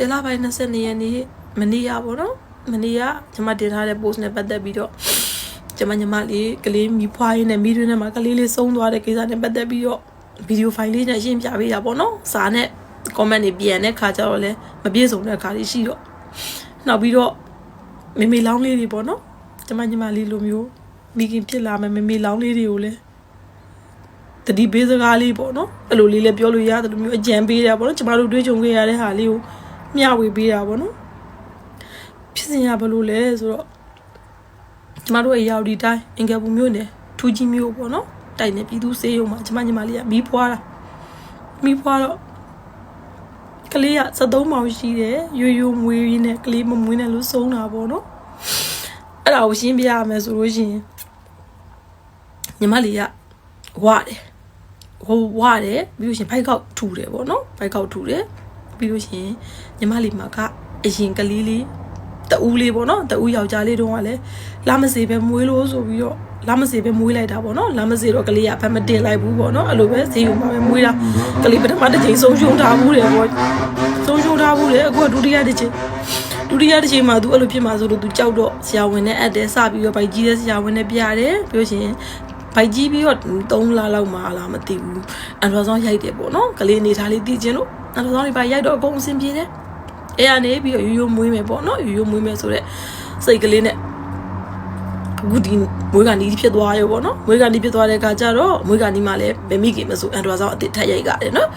စေလပိုင်း22ရက်နေ့မနေ့ရပေါ့နော်မနေ့ကကျွန်မတင်ထားတဲ့ post နဲ့ပတ်သက်ပြီးတော့ကျွန်မညီမလေးကလေးမိဖွားရင်းနဲ့မိတွင်းထဲမှာကလေးလေးဆုံးသွားတဲ့ကိစ္စနဲ့ပတ်သက်ပြီးတော့ဗီဒီယိုဖိုင်လေးနဲ့ရှင်းပြပေးတာပေါ့နော်စာနဲ့ comment တွေပြန်တဲ့ခါကျတော့လဲမပြည့်စုံတဲ့ခါလေးရှိတော့နောက်ပြီးတော့မေမေလောင်းလေးတွေပေါ့နော်ကျွန်မညီမလေးလိုမျိုးမိခင်ဖြစ်လာမယ်မေမေလောင်းလေးတွေကိုလည်းတတိပေးစကားလေးပေါ့နော်အဲ့လိုလေးလည်းပြောလို့ရတယ်လို့မျိုးအကြံပေးတာပေါ့နော်ကျမတို့တွေးကြုံခဲ့ရတဲ့ဟာလေးကို မျှဝေပေးတာပေါ့နော်ဖြစ်စဉ်ရဘလို့လဲဆိုတော့ကျမတို့ရဲ့ရောက်ဒီတိုင်းအင်္ဂပူမျိုးနဲ့ထူးကြီးမျိုးပေါ့နော်တိုင်နေပြည်သူစေးရုံမှာကျမညီမလေးကမီးဖွားတာမီးဖွားတော့ကလေးက73မောင်ရှိတယ်ရိုးရိုးမွေးရင်းနဲ့ကလေးမမွေးနဲ့လို့ဆုံးတာပေါ့နော်အဲ့ဒါကိုရှင်းပြရမယ်ဆိုလို့ရှိရင်ညီမလေးကဝတယ်ဟိုဝတယ်ပြီးလို့ရှရင်ဘိုက်ကောက်ထူတယ်ပေါ့နော်ဘိုက်ကောက်ထူတယ် ပြီးလို့ရှရင်ညီမလေးမှာကအရင်ကလေးလေးတူးလေးပေါ့နော်တူးယောက်ျားလေးတုန်းကလည်းလာမစေပဲမွေးလို့ဆိုပြီးတော့လာမစေပဲမွေးလိုက်တာပေါ့နော်လာမစေတော့ကလေးကဖက်မတင်လိုက်ဘူးပေါ့နော်အဲ့လိုပဲဈေးကိုမှပဲမွေးတာကလေးပထမတစ်ချိန်ဆုံးရှုံးထားဘူးတယ်ပေါ့ဆုံးရှုံးထားဘူးတယ်အခုကဒုတိယတစ်ချိန်ဒုတိယတစ်ချိန်မှာ तू အဲ့လိုဖြစ်မှာဆိုလို့ तू ကြောက်တော့ဆရာဝန်နဲ့အပ်တယ်စပြီးတော့ဗိုက်ကြီးတဲ့ဆရာဝန်နဲ့ပြတယ်ပြောရှင် ဗိုက်ကြီးပြီးတော့3လလောက်မှလာမသိဘူးအန်ဒရောဆောင်ရိုက်တယ်ပေါ့နော်ကလေးအနေထားလေးသိချင်းလို့အန်ဒရောဆောင်လေးပါရိုက်တော့အကုန်အဆင်ပြေတယ်အဲ့ကနေပြီးတော့ရိုးရိုးမွေးမယ်ပေါ့နော်ရိုးရိုးမွေးမယ်ဆိုတော့စိတ်ကလေးနဲ့အခုဒီမွေးကနီးဖြစ်သွားရောပေါ့နော်မွေးကနီးဖြစ်သွားတဲ့အခါကျတော့မွေးကနီးမှလည်းမမိခင်မဆိုအန်ဒရောဆောင်အစ်စ်ထက်ရိုက်ကြတယ်နော်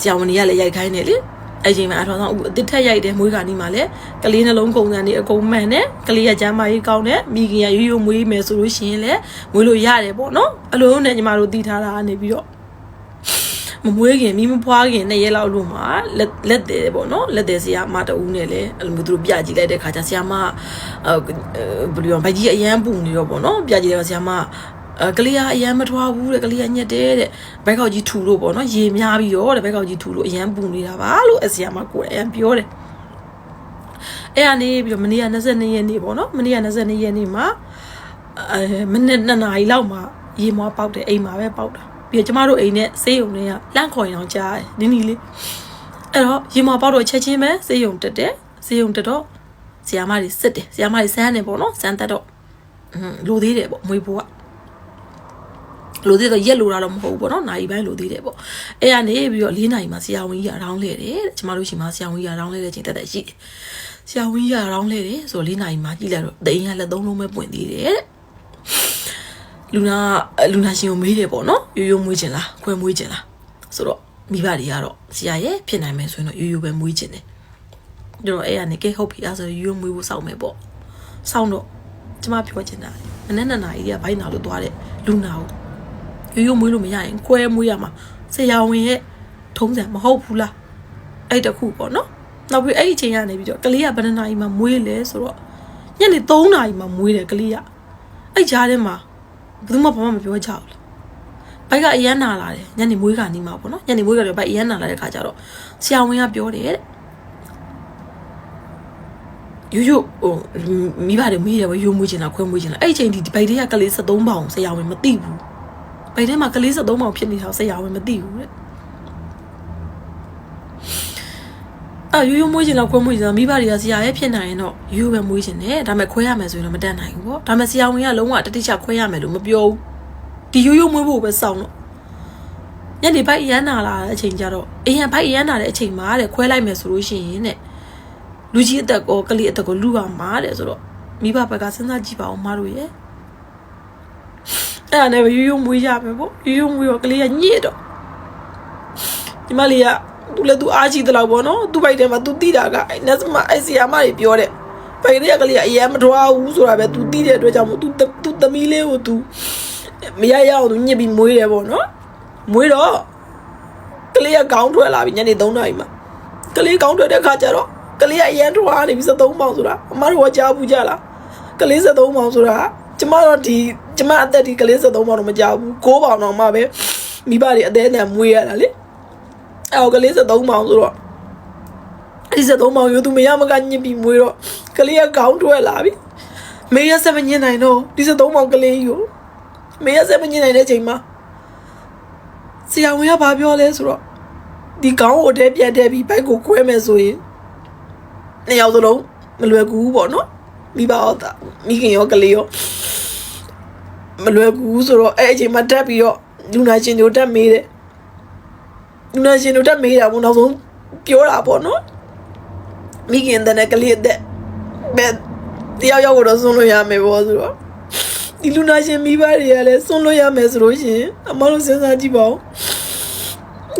ဆရာဝန်ကြီးကလည်းရိုက်ခိုင်းတယ်လေ အဲ့ချိန်မှာအထောင်ဆောင်အခုအစ်စ်ထက်ရိုက်တယ်မွေးကနီးမှလည်းကလေးနှလုံးကုန်စံတွေအကုန်မှန်တယ်ကလေးကကျမ်းမာရေးကောင်းတယ်မိခင်ကရိုးရိုးမွေးမယ်ဆိုလို့ရှိရင်လည်းမွေးလို့ရတယ်ပေါ့နော်အလိုနဲ့ညီမတို့တည်ထားတာကနေပြီးတော့မမွေးခင်မိမဖွားခင်နှစ်ရက်လောက်လို့မှာလက်လက်တယ်ပေါ့နော်လက်တယ်ဆရာမတူဦးနဲ့လည်းအဲ့လိုမျိုးသူတို့ပြကြည့်လိုက်တဲ့ခါကျဆရာမအဲဘယ်လိုဘိုက်ကြီးအရန်ပူနေတော့ပေါ့နော်ပြကြည့်တဲ့ဆရာမအဲ ကလေးကအရန်မထွားဘူးတဲ့ကလေးကညက်တယ်တဲ့ဘိုက်ကောက်ကြီးထူလို့ပေါ့နော်ရေများပြီးတော့တဲ့ဘိုက်ကောက်ကြီးထူလို့အရန်ပူနေတာပါလို့အဆရာမကိုယ်အရန်ပြောတယ်အဲ့ကနေပြီးတော့မနေ့က22ရက်နေ့ပေါ့နော်မနေ့က22ရက်နေ့မှာအဲမနေ့2နာရီလောက်မှာရေမွားပေါက်တယ်အိမ်မှာပဲပေါက်တာပြီးတော့ကျမတို့အိမ်နဲ့ဆေးရုံတွေကလန့်ခေါ်ရင်အောင်ကြားတယ်နင်းနီလေးအဲ့တော့ရေမွားပေါက်တော့ချက်ချင်းပဲဆေးရုံတက်တယ်ဆေးရုံတက်တော့ဆီယာမတွေစစ်တယ်ဆီယာမတွေစမ်းတယ်ပေါ့နော်စမ်းတက်တော့อืมလိုသေးတယ်ပေါ့မွေးဖို့က လိုသေးတော့ရက်လိုတာတော့မဟုတ်ဘူးပေါ့နော်နိုင်ပိုင်းလိုသေးတယ်ပေါ့အဲ့ကနေပြီးတော့၄နိုင်မှာဆရာဝန်ကြီးကရောင်းလဲတယ်တဲ့ကျမတို့ရှိမှာဆရာဝန်ကြီးကရောင်းလဲတဲ့ချိန်တက်တက်ရှိတယ်ဆရာဝန်ကြီးကရောင်းလဲတယ်ဆိုတော့၄နိုင်မှာကြည့်လိုက်တော့တိန်ကလက်သုံးလုံးပဲပွင့်သေးတယ်တဲ့လူနာလူနာရှင်ကိုမေးတယ်ပေါ့နော်ရိုးရိုးမွေးချင်လားခွဲမွေးချင်လားဆိုတော့မိဘတွေကတော့ဆရာရဲ့ဖြစ်နိုင်မယ်ဆိုရင်တော့ရိုးရိုးပဲမွေးချင်တယ်ကျွန်တော်အဲ့ကနေကဲဟုတ်ပြီအဲ့ဆိုရိုးရိုးမွေးဖို့စောင့်မယ်ပေါ့စောင့်တော့ကျမပြောချင်တာမနေ့နှစ်နာရီကဘိုင်းနာလို့သွားတဲ့လူနာကို ရိုးရိုးမွေးလို့မရရင်ကွဲမွေးရမှာဆရာဝန်ရဲ့ထုံးစံမဟုတ်ဘူးလားအဲ့တခုပေါ့နော်နောက်ပြီးအဲ့ဒီအချိန်ကနေပြီးတော့ကလေးကဘယ်နှစ်နာရီမှမွေးလဲဆိုတော့ညနေ3နာရီမှမွေးတယ်ကလေးကအဲ့ကြားထဲမှာဘယ်သူမှဘာမှမပြောကြဘူးလေဘိုက်ကအရန်နာလာတယ်ညနေမွေးကနီးမှာပေါ့နော်ညနေမွေးကတော့ဘိုက်အရန်နာလာတဲ့ခါကျတော့ဆရာဝန်ကပြောတယ်တဲ့ရိုးရိုးဟိုမိဘတွေမေးတယ်ပဲရိုးမွေးချင်တာခွဲမွေးချင်တာအဲ့ဒီအချိန်ဒီဘိုက်တွေကကလေး73ပေါင်ဆရာဝန်မသိဘူး ဘိုင်ထဲမှာကလေး73ပေါင်ဖြစ်နေတာကိုဆရာဝန်မသိဘူးတဲ့အာရိုးရိုးမွေးချင်တော့ခွဲမွေးချင်တော့မိဘတွေကဆရာရဲ့ဖြစ်နိုင်ရင်တော့ရိုးရိုးပဲမွေးချင်တယ်ဒါပေမဲ့ခွဲရမယ်ဆိုရင်တော့မတတ်နိုင်ဘူးပေါ့ဒါပေမဲ့ဆရာဝန်ကလုံးဝတတိချခွဲရမယ်လို့မပြောဘူးဒီရိုးရိုးမွေးဖို့ပဲစောင့်တော့ညနေဘိုက်ရမ်းနာလာတဲ့အချိန်ကျတော့အရင်ဘိုက်ရမ်းနာတဲ့အချိန်မှာတဲ့ခွဲလိုက်မယ်ဆိုလို့ရှိရင်တဲ့လူကြီးအသက်ကောကလေးအသက်ကောလူပါမှာတဲ့ဆိုတော့မိဘဘက်ကစဉ်းစားကြည့်ပါဦးမတို့ရဲ့ အဲ့ဒါနဲ့ပဲရိုးရိုးမွေးရမယ်ပေါ့ရိုးရိုးမွေးတော့ကလေးကညစ်တော့ဒီမလေးကသူလည်းသူအားရှိသလောက်ပေါ့နော်သူ့ဘိုက်ထဲမှာသူတိတာကအဲ့နက်စမအဲ့ဆီယာမတွေပြောတဲ့ဘိုက်တွေကကလေးကအရင်မထွားဘူးဆိုတာပဲသူတိတဲ့အတွက်ကြောင့်မို့သူသူသမီးလေးကိုသူမရရအောင်သူညစ်ပြီးမွေးတယ်ပေါ့နော်မွေးတော့ကလေးကခေါင်းထွက်လာပြီညနေ3နာရီမှာကလေးခေါင်းထွက်တဲ့ခါကျတော့ကလေးကအရင်ထွားနေပြီ73ပေါင်ဆိုတာအမတို့ကကြားဘူးကြလားကလေး73ပေါင်ဆိုတာ ကျမတို့ဒီကျမအသက်ဒီကလေး73ပေါင်တော့မကြောက်ဘူး6ပေါင်တော့မှပဲမိဘတွေအသေးအံမွေးရတာလေအဲ့တော့ကလေး73ပေါင်ဆိုတော့အဲ့ဒီ73ပေါင်ရိုးသူမရမကညစ်ပြီးမွေးတော့ကလေးကခေါင်းထွက်လာပြီမေရဆက်မညစ်နိုင်တော့ဒီ73ပေါင်ကလေးကြီးကိုမေရဆက်မညစ်နိုင်တဲ့ချိန်မှာဆရာဝန်ကဘာပြောလဲဆိုတော့ဒီခေါင်းကိုတဲပြန်တဲပြီးဘိုက်ကိုခွဲမယ်ဆိုရင်နှစ်ယောက်စလုံးမလွယ်ကူဘူးပေါ့နော်မိဘရောသားမိခင်ရောကလေးရော မလွယ်ကူဘူးဆိုတော့အဲ့အချိန်မှာတက်ပြီးတော့လူနာရှင်တို့တက်မေးတယ်လူနာရှင်တို့တက်မေးတာပေါ့နောက်ဆုံးပြောတာပေါ့နော်မိခင်တဲ့နဲ့ကလေးတဲ့ဘယ်တယောက်ယောက်ကိုတော့ဆုံးလို့ရမယ်ပေါ့ဆိုတော့ဒီလူနာရှင်မိဘတွေကလည်းဆုံးလို့ရမယ်ဆိုလို့ရှိရင်အမတို့စဉ်းစားကြည့်ပါဦး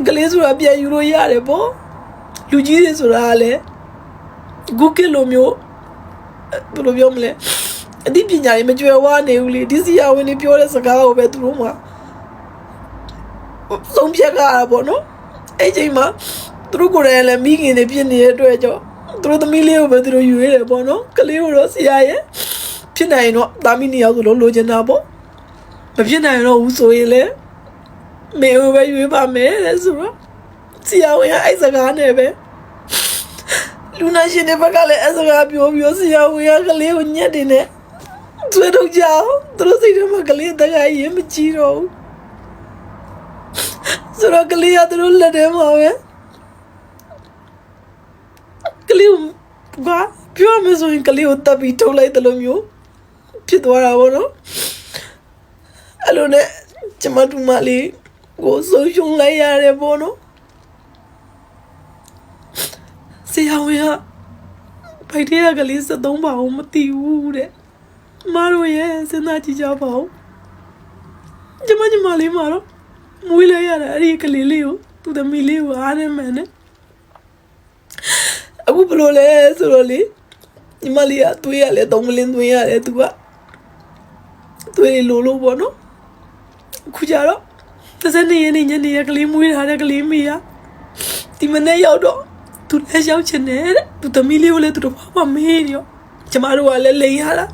ကလေးဆိုတာပြန်ယူလို့ရတယ်ပေါ့လူကြီးတွေဆိုတာကလည်း Google လိုမျိုးဘယ်လိုပြောမလဲ အသိပညာတွေမကြွယ်ဝနေဘူးလေဒီစီယာဝင်တွေပြောတဲ့စကားကိုပဲသူတို့မှဆုံးဖြတ်ကြတာပေါ့နော်အဲ့ချိန်မှာသူတို့ကိုယ်တိုင်လည်းမိခင်တွေဖြစ်နေတဲ့အတွက်ကြောင့်သူတို့သမီးလေးကိုပဲသူတို့ယူရတယ်ပေါ့နော်ကလေးကိုတော့ဆရာရဲ့ဖြစ်နိုင်ရင်တော့သားမီးနှစ်ယောက်ဆိုလို့လိုချင်တာပေါ့မဖြစ်နိုင်တော့ဘူးဆိုရင်လည်းမေကိုပဲယူပါမယ်တဲ့ဆိုတော့ဆရာဝန်ကအဲ့စကားနဲ့ပဲလူနာရှင်တွေဘက်ကလည်းအစကားပြောပြီးဆရာဝန်ကကလေးကိုညက်တင်နဲ့ သွေးထုတ်ကြအောင်သူတို့စိတ်ထဲမှာကလေးတကယ်ရင်မကြည့်တော့ဘူးဆိုတော့ကလေးကသူတို့လက်ထဲမှာပဲကလေးကပြောမဆိုရင်ကလေးကိုတပ်ပြီးထုတ်လိုက်တယ်လို့မျိုးဖြစ်သွားတာပေါ့နော်အဲ့လိုနဲ့ကျမတို့မလေးကိုဆုံးရှုံးလိုက်ရတယ်ပေါ့နော်ဆရာဝန်ကဗိုက်ထဲကကလေး73ပါအောင်မသိဘူးတဲ့ မတို့ရဲ့စဉ်းစားကြည့်ကြပါဦးကျမညီမလေးမတော့မွေးလိုက်ရတာအဲ့ဒီကလေးလေးကိုသူ့သမီးလေးကိုအားနေမှန်နဲ့အခုဘယ်လိုလဲဆိုတော့လေညီမလေးကသွေးရလဲသုံးမလင်းသွေးရတယ်သူကသွေးလိုလိုပေါ့နော်အခုကြတော့တစ်စနေရနေညနေရကလေးမွေးထားတဲ့ကလေးမေးရဒီမနေ့ရောက်တော့သူလည်းရောက်ချင်တယ်တဲ့သူသမီးလေးကိုလည်းသူတို့ဘာမှမေးရောကျမတို့ကလည်းလိန်ရတာ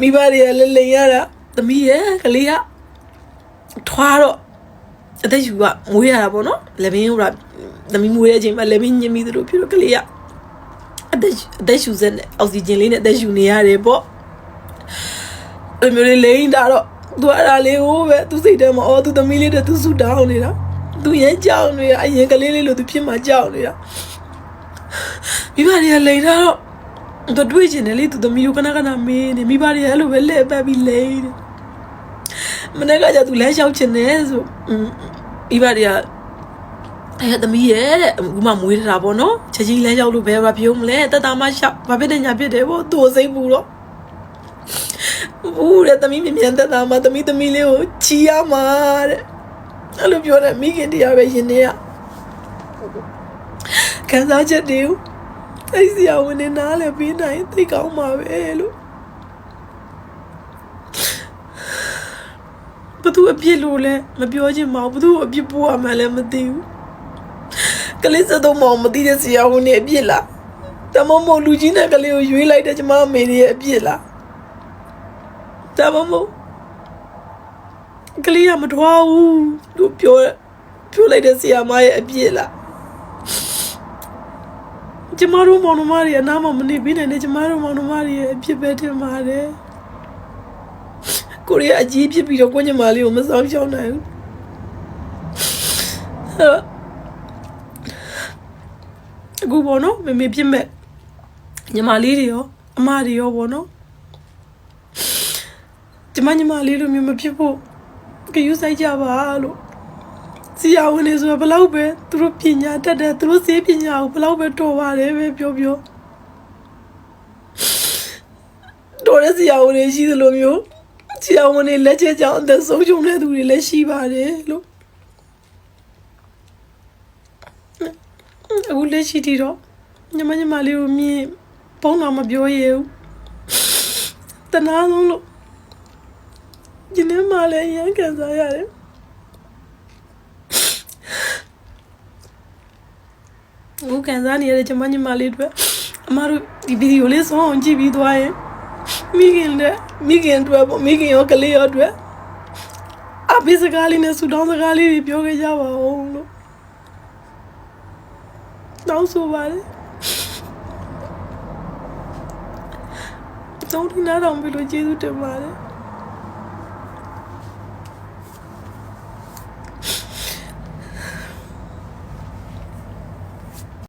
မိဘတွေကလည်းလိန်ရတာသမီးရဲ့ကလေးကထွားတော့အသက်ရှူကမွေးရတာပေါ့နော်လက်ဘင်းဟိုကသမီးမွေးတဲ့အချိန်မှာလက်ဘင်းညင်ပြီးသူတို့ဖြစ်တော့ကလေးကအသက်အသက်ရှူစက်နဲ့အောက်ဆီဂျင်လေးနဲ့အသက်ရှူနေရတယ်ပေါ့အဲ့လိုမျိုးလေးလိန်တာတော့သူအဲ့ဒါလေးကိုပဲသူစိတ်ထဲမှာအော်သူသမီးလေးတဲ့သူဆူတောင်းနေတာသူရဲ့ကြောက်နေတာအရင်ကလေးလေးလို့သူဖြစ်မှကြောက်နေတာမိဘတွေကလိန်တာတော့ သူတွေးချင်တယ်လေသူသမီးကိုခဏခဏမေးနေမိဘတွေကအဲ့လိုပဲလဲပတ်ပြီးလိန်နေမနေ့ကကျသူလဲလျှောက်ချင်တယ်ဆိုမိဘတွေကအဲ့သမီးရဲ့တဲ့အခုမှမွေးထားတာပေါ့နော်ချက်ကြီးလဲလျှောက်လို့ဘယ်မှာပြုံးမလဲတက်တာမှရှောက်ဘာဖြစ်တဲ့ညာဖြစ်တယ်ပေါ့သူ့ကိုစိတ်ပူတော့ဘူးတဲ့သမီးမြင်မြန်တက်တာမှသမီးသမီးလေးကိုချီရမှာတဲ့အဲ့လိုပြောတဲ့မိခင်တရားပဲရှင်နေရခံစားချက်တွေကို အဲ့ဆရာဝန်နေနားလည်းပြီးနိုင်သိကောင်းမှာပဲလို့ဘသူအပြစ်လို့လဲမပြောချင်ပါဘူးဘသူအပြစ်ပိုးရမှန်းလည်းမသိဘူးကလေးစတော့မောင်မသိတဲ့ဆရာဝန်နေအပြစ်လားတမမို့လူကြီးနဲ့ကလေးကိုရွေးလိုက်တဲ့ကျမအမေရဲ့အပြစ်လားတမမို့ကလေးကမထွားဘူးလို့ပြောပြောလိုက်တဲ့ဆီယာမရဲ့အပြစ်လား ကျမတို့မောင်နှမတွေအနားမှာမနေပြနိုင်တဲ့ကျမတို့မောင်နှမတွေရဲ့အပြစ်ပဲတင်ပါတယ်ကိုရီးယားအကြီးဖြစ်ပြီးတော့ကိုညမလေးကိုမဆောင်ရှောင်းနိုင်ဘူးအဲ့တော့အခုပေါ့နော်မမေပြစ်မဲ့ညီမလေးတွေရောအမတွေရောပေါ့နော်ကျမညီမလေးလိုမျိုးမဖြစ်ဖို့ကယူဆိုင်ကြပါလို့ စီယာဝင်နေဆိုတော့ဘလောက်ပဲသူတို့ပညာတတ်တယ်သူတို့စေးပညာကိုဘလောက်ပဲတော်ပါတယ်ပဲပြောပြောတော်တဲ့စီယာဝင်နေရှိသလိုမျိုးစီယာဝင်နေလက်ချက်ကြောင့်အသက်ဆုံးရှုံးတဲ့သူတွေလည်းရှိပါတယ်လို့အခုလက်ရှိတီတော့ညမညမလေးကိုမြင်ပုံတော့မပြောရဘူးတနာဆုံးလို့ဒီနေ့မှလည်းရမ်းခံစားရတယ် ဘူးခံစားနေရတဲ့ကျမညီမလေးတွေအမတို့ဒီဗီဒီယိုလေးဆုံးအောင်ကြည့်ပြီးသွားရင်မိခင်တဲ့မိခင်တွေပေါ့မိခင်ရောကလေးရောတွေအပိစကားလေးနဲ့ဆူတောင်းစကားလေးတွေပြောခဲ့ကြပါဦးလို့တောင်းဆိုပါတယ်တောင်းထနာတော်ပြီလို့ကျေးဇူးတင်ပါတယ်